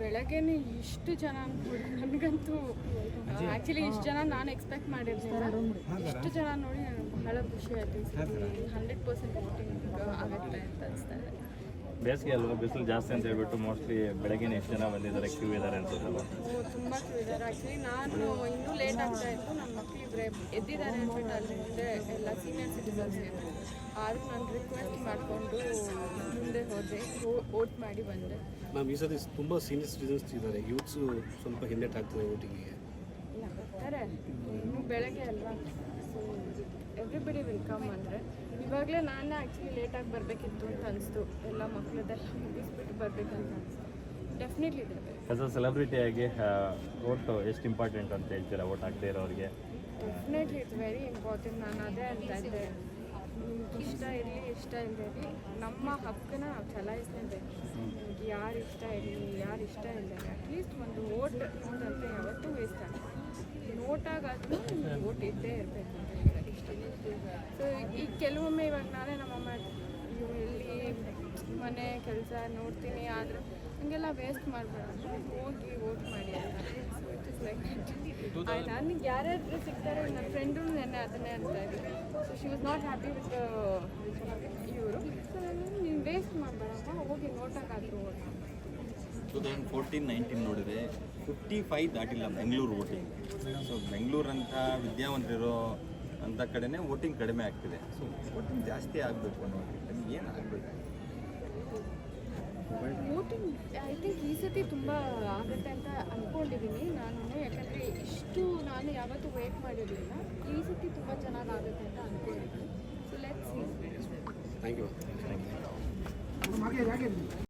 ಬೆಳಗ್ಗೆನೆ ಇಷ್ಟು ಜನ ನೋಡಿ ನನಗಂತೂ ಆ್ಯಕ್ಚುಲಿ ಇಷ್ಟು ಜನ ನಾನು ಎಕ್ಸ್ಪೆಕ್ಟ್ ಮಾಡಿರ್ಲಿಲ್ಲ. ಇಷ್ಟು ಜನ ನೋಡಿ ನನಗೆ ಬಹಳ ಖುಷಿ ಆಯಿತು. ಹಂಡ್ರೆಡ್ ಪರ್ಸೆಂಟ್ ಆಗುತ್ತೆ ಅಂತ ಅನಿಸ್ತಾ ಬೇಸಿಗೆ ಅಲ್ವಾ? ಬಿಸಿಲು ಜಾಸ್ತಿ ಅಂತ ಹೇಳ್ಬಿಟ್ಟು ಮೋಸ್ಟ್ಲಿ ಬೆಳಗ್ಗೆ ಎಷ್ಟು ಜನ ಬಂದಿದ್ದಾರೆ ಕ್ಯೂ ಇದ್ದಾರೆ ಅಂತ ಓ ತುಂಬ ಕ್ಯೂ ಇದ್ದಾರೆ ಆ್ಯಕ್ಚುಲಿ ನಾನು ಇನ್ನೂ ಲೇಟ್ ಆಗ್ತಾ ಇತ್ತು. ನನ್ನ ಮಕ್ಕಳು ಇಬ್ಬರೇ ಎದ್ದಿದ್ದಾರೆ ಅಂದ್ಬಿಟ್ಟು ಅಲ್ಲಿ ಮುಂದೆ ಎಲ್ಲ ಸೀನಿಯರ್ ಸಿಟಿಸನ್ಸ್ ಇದ್ದಾರೆ ಆದರೂ ನಾನು ರಿಕ್ವೆಸ್ಟ್ ಮಾಡಿಕೊಂಡು ಮುಂದೆ ಹೋದೆ. ವೋಟ್ ಮಾಡಿ ಬಂದೆ. ಮ್ಯಾಮ್ ಈ ಸತಿ ತುಂಬ ಸೀನಿಯರ್ ಸಿಟಿಸನ್ಸ್ ಇದ್ದಾರೆ. ಯೂತ್ಸು ಸ್ವಲ್ಪ ಹಿಂದೆಟ್ ಆಗ್ತದೆ ಓಟಿಗೆ ಇಲ್ಲ ಬರ್ತಾರೆ. ಇನ್ನೂ ಬೆಳಗ್ಗೆ ಅಲ್ವಾ? ಎವ್ರಿಬಡಿ ವೆಲ್ಕಮ್ ಅಂದರೆ ಇವಾಗಲೇ ನಾನೇ ಆ್ಯಕ್ಚುಲಿ ಲೇಟಾಗಿ ಬರಬೇಕಿತ್ತು ಅಂತ ಅನಿಸ್ತು. ಎಲ್ಲ ಮಕ್ಕಳದೆಲ್ಲ ಮುಗಿಸ್ಬಿಟ್ಟು ಬರಬೇಕಂತ ಅನಿಸ್ತು. ಡೆಫಿನೆಟ್ಲಿ ಇದೆ. ಆಸ್ ಅ ಸೆಲೆಬ್ರಿಟಿ ಆಗಿ ಓಟ್ ಎಷ್ಟು ಇಂಪಾರ್ಟೆಂಟ್ ಅಂತ ಹೇಳ್ತೀರಾ? ಓಟ್ ಆಗದೆ ಇರೋರಿಗೆ? ಡೆಫಿನೆಟ್ಲಿ ಇಟ್ಸ್ ವೆರಿ ಇಂಪಾರ್ಟೆಂಟ್ ನಾನು ಅದೇ ಅಂತ ಇದ್ದೆ. ನಿಮ್ಗೆ ಇಷ್ಟ ಇರಲಿ ಇಷ್ಟ ಇಲ್ಲದೆ ನಮ್ಮ ಹಕ್ಕನ್ನ ನಾವು ಚಲಾಯಿಸ್ತೇವೆ ನಿಮ್ಗೆ ಯಾರು ಇಷ್ಟ ಇರಲಿ ಯಾರು ಇಷ್ಟ ಇಲ್ಲದೆ ಅಟ್ಲೀಸ್ಟ್ ಒಂದು ಓಟ್ ಅಂತ ಯಾವತ್ತೂ ವೇಸ್ಟ್ ಆಗುತ್ತೆ ನೋಟಾಗಾದ್ರೂ ಓಟ್ ಇದ್ದೇ ಇರಬೇಕು ಅಂತ ಹೇಳ್ತಾರೆ ಇಷ್ಟ ಸೊ ಈಗ ಕೆಲವೊಮ್ಮೆ ಇವಾಗ ನಾನೇ ನಮ್ಮಮ್ಮ ಅಯ್ಯೋ ಇಲ್ಲಿ ಮನೆ ಕೆಲಸ ನೋಡ್ತೀನಿ ಆದರೂ ಹಂಗೆಲ್ಲ ವೇಸ್ಟ್ ಮಾಡಬೇಡ ಹೋಗಿ ಓಟ್ ಮಾಡಿ ಅಂತ. ಇಟ್ ಇಸ್ ಲೈಕ್ ನನಗೆ ಯಾರ್ಯಾರು ಸಿಗ್ತಾರೆ ನನ್ನ ಫ್ರೆಂಡು ನೆನ್ನೆ ಅದನ್ನೇ ಅಂತ ಇದ್ದೀನಿ so she was not happy with ಇವರು. ಸೊ ನೀನು ವೇಸ್ಟ್ ಮಾಡಬೇಡಮ್ಮ ಹೋಗಿ ನೋಡೋಕ್ಕಾದ್ರು vote two thousand fourteen nineteen ನೋಡಿದ್ರೆ ಫಿಫ್ಟಿ ಫೈವ್ ದಾಟಿಲ್ಲ ಬೆಂಗಳೂರು ವೋಟಿಂಗ್ ಸೊ ಬೆಂಗಳೂರಂಥ ವಿದ್ಯಾವಂತರಿರೋ ಅಂಥ ಕಡೆನೇ ವೋಟಿಂಗ್ ಕಡಿಮೆ ಆಗ್ತಿದೆ. ಸೊ ವೋಟಿಂಗ್ ಜಾಸ್ತಿ ಆಗಬೇಕು ಅನ್ನೋ ಏನು ಆಗಬೇಕು? ವೋಟಿಂಗ್ ಐ ಥಿಂಕ್ ಈ ಸತಿ ತುಂಬ ಆಗುತ್ತೆ ಅಂತ ಅಂದ್ಕೊಂಡಿದ್ದೀನಿ ನಾನು ಯಾಕಂದರೆ ಇಷ್ಟು ನಾನು ಯಾವತ್ತೂ ವೇಟ್ ಮಾಡಿರಲಿಲ್ಲ. ಈ ಸತಿ ತುಂಬ ಚೆನ್ನಾಗಿ ಆಗುತ್ತೆ ಅಂತ ಅಂದ್ಕೊಂಡಿದ್ದೀನಿ ಸೊ ಲೆಟ್ಸ್ ಥ್ಯಾಂಕ್ ಯು